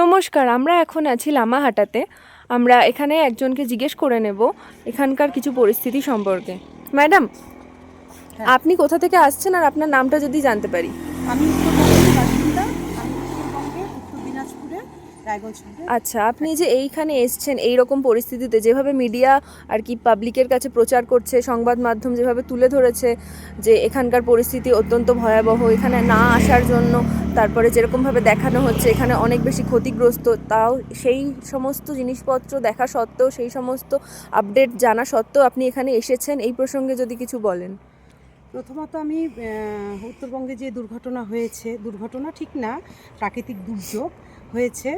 নমস্কার আমরা এখন আছি লামাহাটাতে। আমরা এখানে একজনকে জিজ্ঞেস করে নেব এখানকার কিছু পরিস্থিতি সম্পর্কে। ম্যাডাম আপনি কোথা থেকে আসছেন আর আপনার নামটা যদি জানতে পারি। আমি উত্তরবঙ্গের বাসিন্দা আমি উত্তরবঙ্গে উত্তর দিনাজপুরে রায়গঞ্জ রোডে আচ্ছা আপনি যে এইখানে এসছেন এই রকম পরিস্থিতিতে যেভাবে মিডিয়া আর কি পাবলিকের কাছে প্রচার করছে সংবাদ মাধ্যম যেভাবে তুলে ধরেছে যে এখানকার পরিস্থিতি অত্যন্ত ভয়াবহ এখানে না আসার জন্য তারপরে যেরকমভাবে দেখানো হচ্ছে এখানে অনেক বেশি ক্ষতিগ্রস্ত তাও সেই সমস্ত জিনিসপত্র দেখা সত্ত্বেও সেই সমস্ত আপডেট জানা সত্ত্বেও আপনি এখানে এসেছেন এই প্রসঙ্গে যদি কিছু বলেন। প্রথমত আমি উত্তরবঙ্গে যে দুর্ঘটনা হয়েছে দুর্ঘটনা ঠিক না প্রাকৃতিক দুর্যোগ হয়েছে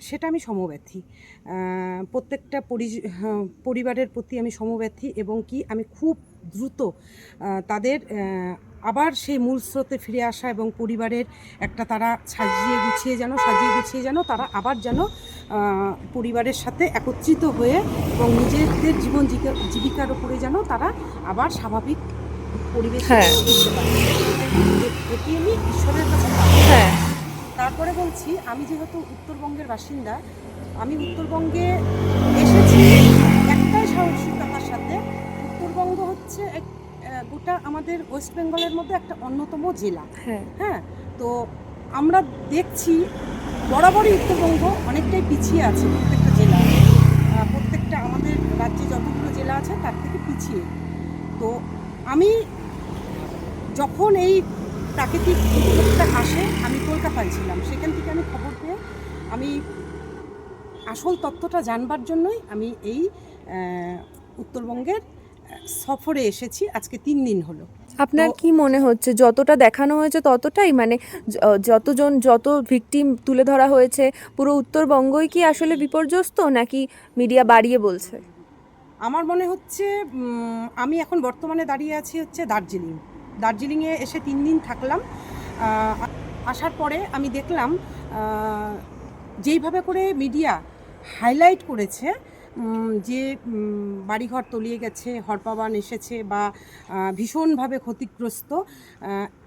সেটা আমি সমব্যথী। প্রত্যেকটা পরি- হ্যাঁ, পরিবারের প্রতি আমি সমব্যথী এবং কি আমি খুব দ্রুত তাদের আবার সেই মূল স্রোতে ফিরে আসা এবং পরিবারের একটা তারা সাজিয়ে গুছিয়ে যেন সাজিয়ে গুছিয়ে যেন তারা আবার যেন পরিবারের সাথে একত্রিত হয়ে এবং নিজেদের জীবন জীবিকা- জীবিকার উপরে যেন তারা আবার স্বাভাবিক পরিবেশে হ্যাঁ। এটি আমি ঈশ্বরের কাছে হ্যাঁ। তারপরে বলছি আমি যেহেতু উত্তরবঙ্গের বাসিন্দা আমি উত্তরবঙ্গে এসেছি একটাই সাহসিকতার সাথে। উত্তরবঙ্গ হচ্ছে এক গোটা আমাদের ওয়েস্ট বেঙ্গলের মধ্যে একটা অন্যতম জেলা। হ্যাঁ। হ্যাঁ তো আমরা দেখছি বরাবরই উত্তরবঙ্গ অনেকটাই পিছিয়ে আছে প্রত্যেকটা জেলা। প্রত্যেকটা আমাদের রাজ্যে যতগুলো জেলা আছে তার থেকে পিছিয়ে। তো আমি যখন এই প্রাকৃতিক দুর্যোগটা আসে আমি কলকাতায় ছিলাম। সেখান থেকে আমি খবর পেয়ে আমি আসল তথ্যটা জানবার জন্যই আমি এই উত্তরবঙ্গের সফরে এসেছি। আজকে তিন দিন হলো। আপনার কি মনে হচ্ছে? যতটা দেখানো হয়েছে ততটাই? মানে যতজন যত ভিকটিম তুলে ধরা হয়েছে পুরো উত্তরবঙ্গই কি আসলে বিপর্যস্ত নাকি মিডিয়া বাড়িয়ে বলছে? আমার মনে হচ্ছে আমি এখন বর্তমানে দাঁড়িয়ে আছি হচ্ছে দার্জিলিং। দার্জিলিংয়ে এসে তিন দিন থাকলাম। আসার পরে আমি দেখলাম যেইভাবে করে মিডিয়া হাইলাইট করেছে যে বাড়িঘর তলিয়ে গেছে, হরপাবান এসেছে বা ভীষণভাবে ক্ষতিগ্রস্ত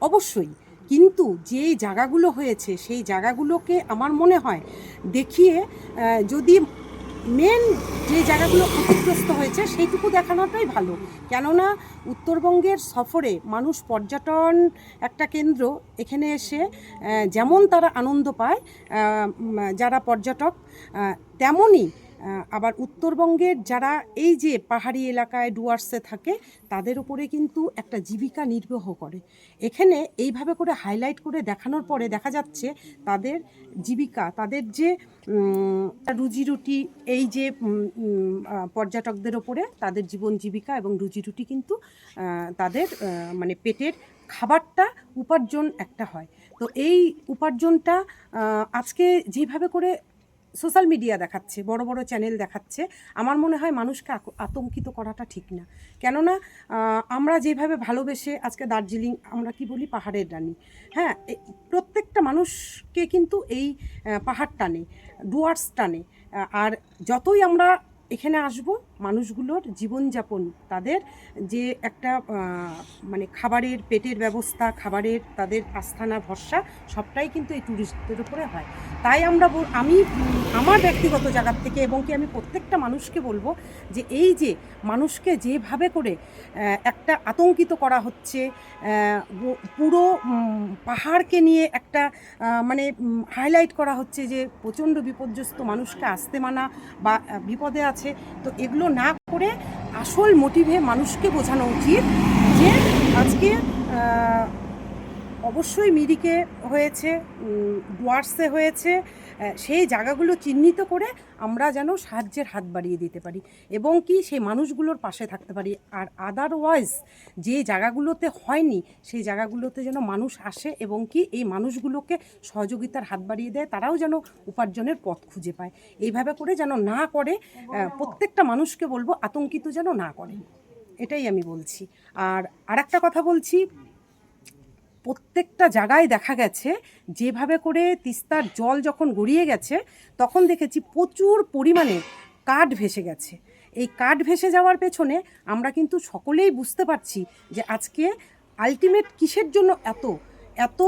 অবশ্যই। কিন্তু যেই জায়গাগুলো হয়েছে, সেই জায়গাগুলোকে আমার মনে হয় দেখিয়ে যদি মেন যে জায়গাগুলো ক্ষতিগ্রস্ত হয়েছে সেইটুকু দেখানোটাই ভালো। কেননা উত্তরবঙ্গের সফরে মানুষ পর্যটন একটা কেন্দ্র, এখানে এসে যেমন তারা আনন্দ পায় যারা পর্যটক তেমনই আবার উত্তরবঙ্গের যারা এই যে পাহাড়ি এলাকায় ডুয়ার্সে থাকে, তাদের উপরে কিন্তু একটা জীবিকা নির্বাহ করে। এখানে এইভাবে করে হাইলাইট করে দেখানোর পরে দেখা যাচ্ছে তাদের জীবিকা, তাদের যে রুজি রুটি এই যে পর্যটকদের ওপরে তাদের জীবন জীবিকা এবং রুজি রুটি কিন্তু তাদের মানে পেটের খাবারটা উপার্জন একটা হয়। তো এই উপার্জনটা আজকে যেভাবে করে সোশ্যাল মিডিয়া দেখাচ্ছে, বড় বড় চ্যানেল দেখাচ্ছে, আমার মনে হয় মানুষকে আতঙ্কিত করাটা ঠিক না। কেননা আমরা যেভাবে ভালোবেসে আজকে দার্জিলিং, আমরা কি বলি পাহাড়ের রানী। হ্যাঁ প্রত্যেকটা মানুষকে কিন্তু এই পাহাড় টানে, ডুয়ার্স টানে। আর যতই আমরা এখানে আসব মানুষগুলোর জীবনযাপন, তাদের যে একটা মানে খাবারের পেটের ব্যবস্থা, খাবারের তাদের আস্থানা, ভরসা, সবটাই কিন্তু এই ট্যুরিস্টদের উপরে হয়। তাই আমরা আমি আমার ব্যক্তিগত জায়গার থেকে এবং কি আমি প্রত্যেকটা মানুষকে বলব যে এই যে মানুষকে যেভাবে করে একটা আতঙ্কিত করা হচ্ছে পুরো পাহাড়কে নিয়ে একটা মানে হাইলাইট করা হচ্ছে যে প্রচণ্ড বিপর্যস্ত মানুষকে আসতে মানা বা বিপদে আছে, তো এগুলো না করে আসল মোটিভে মানুষকে বোঝানো উচিত যে আজকে অবশ্যই মিরিকে হয়েছে ডুয়ার্সে হয়েছে সেই জায়গাগুলো চিহ্নিত করে আমরা যেন সাহায্যের হাত বাড়িয়ে দিতে পারি এবং কি সেই মানুষগুলোর পাশে থাকতে পারি। আর আদারওয়াইজ যে জায়গাগুলোতে হয়নি, সেই জায়গাগুলোতে যেন মানুষ আসে এবং কি এই মানুষগুলোকে সহযোগিতার হাত বাড়িয়ে দেয়, তারাও যেন উপার্জনের পথ খুঁজে পায়। এইভাবে করে যেন না করে প্রত্যেকটা মানুষকে বলব আতঙ্কিত যেন না করে। এটাই আমি বলছি। আর আরেকটা কথা বলছি প্রত্যেকটা জায়গায় দেখা গেছে, যেভাবে করে তিস্তার জল যখন গড়িয়ে গেছে, তখন দেখেছি প্রচুর পরিমাণে কাঠ ভেসে গেছে। এই কাঠ ভেসে যাওয়ার পেছনে আমরা কিন্তু সকলেই বুঝতে পারছি যে আজকে আলটিমেট কিসের জন্য এত এত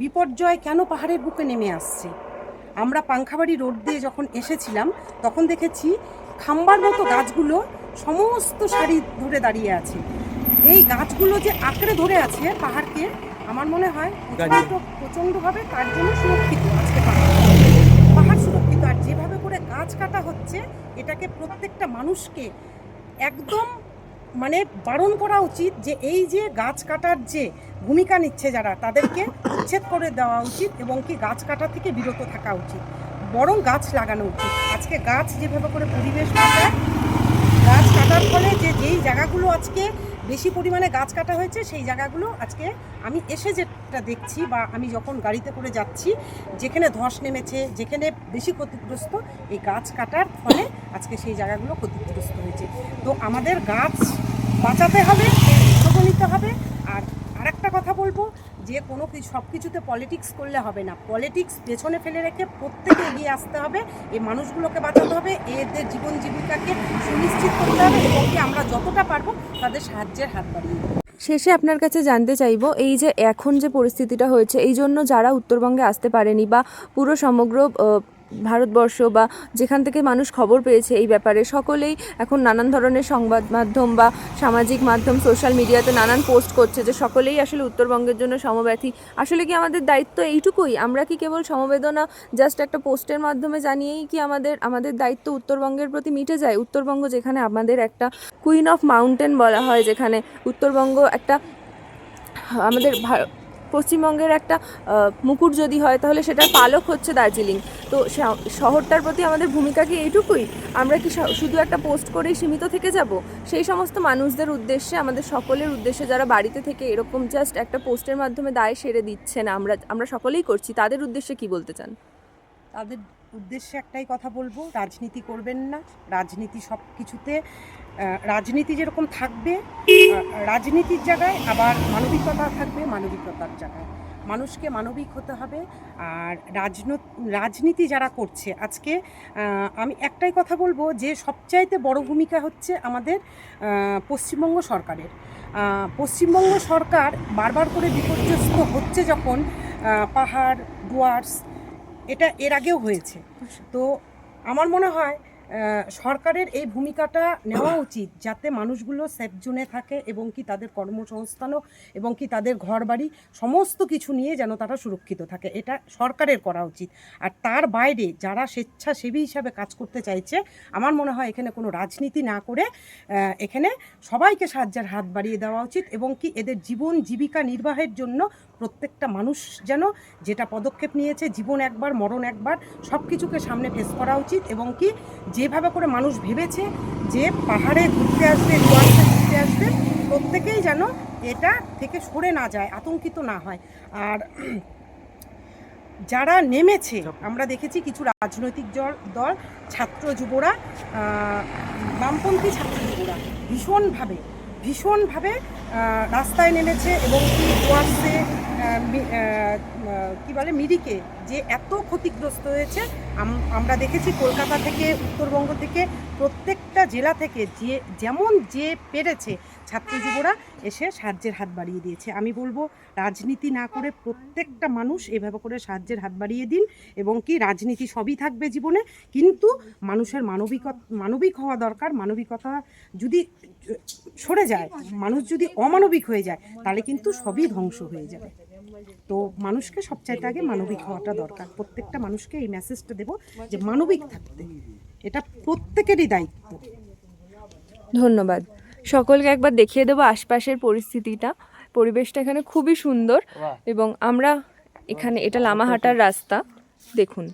বিপর্যয় কেন পাহাড়ের বুকে নেমে আসছে? আমরা পাংখাবাড়ি রোড দিয়ে যখন এসেছিলাম, তখন দেখেছি খাম্বার মতো গাছগুলো সমস্ত সারি ধরে দাঁড়িয়ে আছে। এই গাছগুলো যে আঁকড়ে ধরে আছে পাহাড়কে আমার মনে হয় প্রচণ্ড প্রচণ্ডভাবে তার জন্য সুরক্ষিত আজকে পাহাড়। পাহাড় সুরক্ষিত আর যেভাবে করে গাছ কাটা হচ্ছে এটাকে প্রত্যেকটা মানুষকে একদম মানে বারণ করা উচিত যে এই যে গাছ কাটার যে ভূমিকা নিচ্ছে যারা তাদেরকে উচ্ছেদ করে দেওয়া উচিত এবং কি গাছ কাটা থেকে বিরত থাকা উচিত। বরং গাছ লাগানো উচিত। আজকে গাছ যেভাবে করে পরিবেশ বাঁচায় গাছ কাটার ফলে যে যেই জায়গাগুলো আজকে বেশি পরিমাণে গাছ কাটা হয়েছে, সেই জায়গাগুলো আজকে আমি এসে যেটা দেখছি বা আমি যখন গাড়িতে করে যাচ্ছি, যেখানে ধস নেমেছে, যেখানে বেশি ক্ষতিগ্রস্ত, এই গাছ কাটার ফলে আজকে সেই জায়গাগুলো ক্ষতিগ্রস্ত হয়েছে। তো আমাদের গাছ বাঁচাতে হবে, উদ্যোগ নিতে হবে, আর আরেকটা কথা বলব, যে কোনো কিছু সব কিছুতে পলিটিক্স করলে হবে না। পলিটিক্স পেছনে ফেলে রেখে প্রত্যেকে এগিয়ে আসতে হবে, এই মানুষগুলোকে বাঁচাতে হবে, এদের জীবন জীবিকাকে সুনিশ্চিত করতে হবে এবং কি আমরা যতটা পারব তাদের সাহায্যের হাত বাড়িয়ে শেষে আপনার কাছে জানতে চাইব, এই যে এখন যে পরিস্থিতিটা হয়েছে, এই জন্য যারা উত্তরবঙ্গে আসতে পারেনি বা পুরো সমগ্র ভারতবর্ষ বা যেখান থেকে মানুষ খবর পেয়েছে এই ব্যাপারে সকলেই এখন নানান ধরনের সংবাদ মাধ্যম বা সামাজিক মাধ্যম সোশ্যাল মিডিয়াতে নানান পোস্ট করছে যে সকলেই আসলে উত্তরবঙ্গের জন্য সমব্যথী। আসলে কি আমাদের দায়িত্ব এইটুকুই? আমরা কি কেবল সমবেদনা জাস্ট একটা পোস্টের মাধ্যমে জানিয়েই কি আমাদের আমাদের দায়িত্ব উত্তরবঙ্গের প্রতি মিটে যায়? উত্তরবঙ্গ যেখানে আমাদের একটা কুইন অফ মাউন্টেন বলা হয়, যেখানে উত্তরবঙ্গ একটা, আমাদের পশ্চিমবঙ্গের একটা মুকুট যদি হয় তাহলে সেটার পালক হচ্ছে দার্জিলিং। তো শহরটার প্রতি আমাদের ভূমিকা কি এইটুকুই? আমরা কি শুধু একটা পোস্ট করেই সীমিত থেকে যাব? সেই সমস্ত মানুষদের উদ্দেশ্যে, আমাদের সকলের উদ্দেশ্যে যারা বাড়িতে থেকে এরকম জাস্ট একটা পোস্টের মাধ্যমে দায় সেরে দিচ্ছে না, আমরা আমরা সকলেই করছি, তাদের উদ্দেশ্যে কি বলতে চান? তাদের উদ্দেশ্যে একটাই কথা বলব, রাজনীতি করবেন না। রাজনীতি সব কিছুতে রাজনীতি যেরকম থাকবে রাজনীতির জায়গায় আবার মানবিকতা থাকবে, মানবিকতার জায়গায়। মানুষকে মানবিক হতে হবে আর রাজনত রাজনীতি যারা করছে, আজকে আমি একটাই কথা বলব যে সবচাইতে বড় ভূমিকা হচ্ছে আমাদের পশ্চিমবঙ্গ সরকারের। পশ্চিমবঙ্গ সরকার বারবার করে বিপর্যস্ত হচ্ছে যখন পাহাড়, ডুয়ার্স, এটা এর আগেও হয়েছে। তো আমার মনে হয় সরকারের এই ভূমিকাটা নেওয়া উচিত যাতে মানুষগুলো সেফ জোনে থাকে এবং কি তাদের কর্মসংস্থানও এবং কি তাদের ঘরবাড়ি সমস্ত কিছু নিয়ে যেন তারা সুরক্ষিত থাকে। এটা সরকারের করা উচিত। আর তার বাইরে যারা স্বেচ্ছাসেবী হিসাবে কাজ করতে চাইছে, আমার মনে হয় এখানে কোনো রাজনীতি না করে এখানে সবাইকে সাহায্যের হাত বাড়িয়ে দেওয়া উচিত এবং কি এদের জীবন জীবিকা নির্বাহের জন্য প্রত্যেকটা মানুষ যেন যেটা পদক্ষেপ নিয়েছে, জীবন একবার, মরণ একবার সব কিছুকে সামনে ফেস করা উচিত এবং কি যেভাবে করে মানুষ ভেবেছে যে পাহাড়ে ঘুরতে আসবে ডুয়ার্সে ঘুরতে আসবে, প্রত্যেকেই যেন এটা থেকে সরে না যায়, আতঙ্কিত না হয়। আর যারা নেমেছে, আমরা দেখেছি কিছু রাজনৈতিক দল দল, ছাত্র যুবরা বামপন্থী ছাত্র যুবরা, ভীষণভাবে ভীষণভাবে রাস্তায় নেমেছে এবং ডুয়ার্সে কি বলে, মিরিকে যে এত ক্ষতিগ্রস্ত হয়েছে আমরা দেখেছি কলকাতা থেকে, উত্তরবঙ্গ থেকে, প্রত্যেকটা জেলা থেকে যে, যেমন যে পেরেছে ছাত্র যুবরা এসে সাহায্যের হাত বাড়িয়ে দিয়েছে। আমি বলব, রাজনীতি না করে প্রত্যেকটা মানুষ এভাবে করে সাহায্যের হাত বাড়িয়ে দিন এবং কি রাজনীতি সবই থাকবে জীবনে, কিন্তু মানুষের মানবিক মানবিক হওয়া দরকার। মানবিকতা যদি সরে যায়, মানুষ যদি অমানবিক হয়ে যায় তাহলে কিন্তু সবই ধ্বংস হয়ে যাবে। তো মানুষকে সবচাইতে আগে মানবিক হওয়াটা দরকার। প্রত্যেকটা মানুষকে এই মেসেজটা দেব যে মানবিক থাকতে। এটা প্রত্যেকেরই দায়িত্ব। ধন্যবাদ। সকলকে একবার দেখিয়ে দেবো আশপাশের পরিস্থিতিটা। পরিবেশটা এখানে খুবই সুন্দর এবং আমরা এখানে এটা লামাহাটার রাস্তা। দেখুন।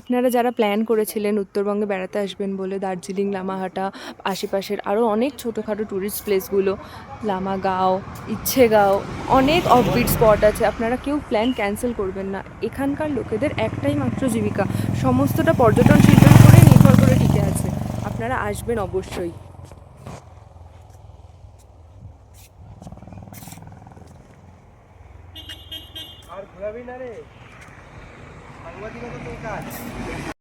আপনারা যারা প্ল্যান করেছিলেন উত্তরবঙ্গে বেড়াতে আসবেন বলে, দার্জিলিং, লামাহাটা, আশেপাশের আরও অনেক ছোটোখাটো ট্যুরিস্ট প্লেসগুলো লামাগাঁও, ইচ্ছেগাঁও, অনেক অফবিট স্পট আছে। আপনারা কেউ প্ল্যান ক্যান্সেল করবেন না। এখানকার লোকেদের একটাই মাত্র জীবিকা, সমস্তটা পর্যটন শিল্পের উপরে নির্ভর করে টিকে আছে। আপনারা আসবেন অবশ্যই। আর ঘোরাবি না রে? কাজ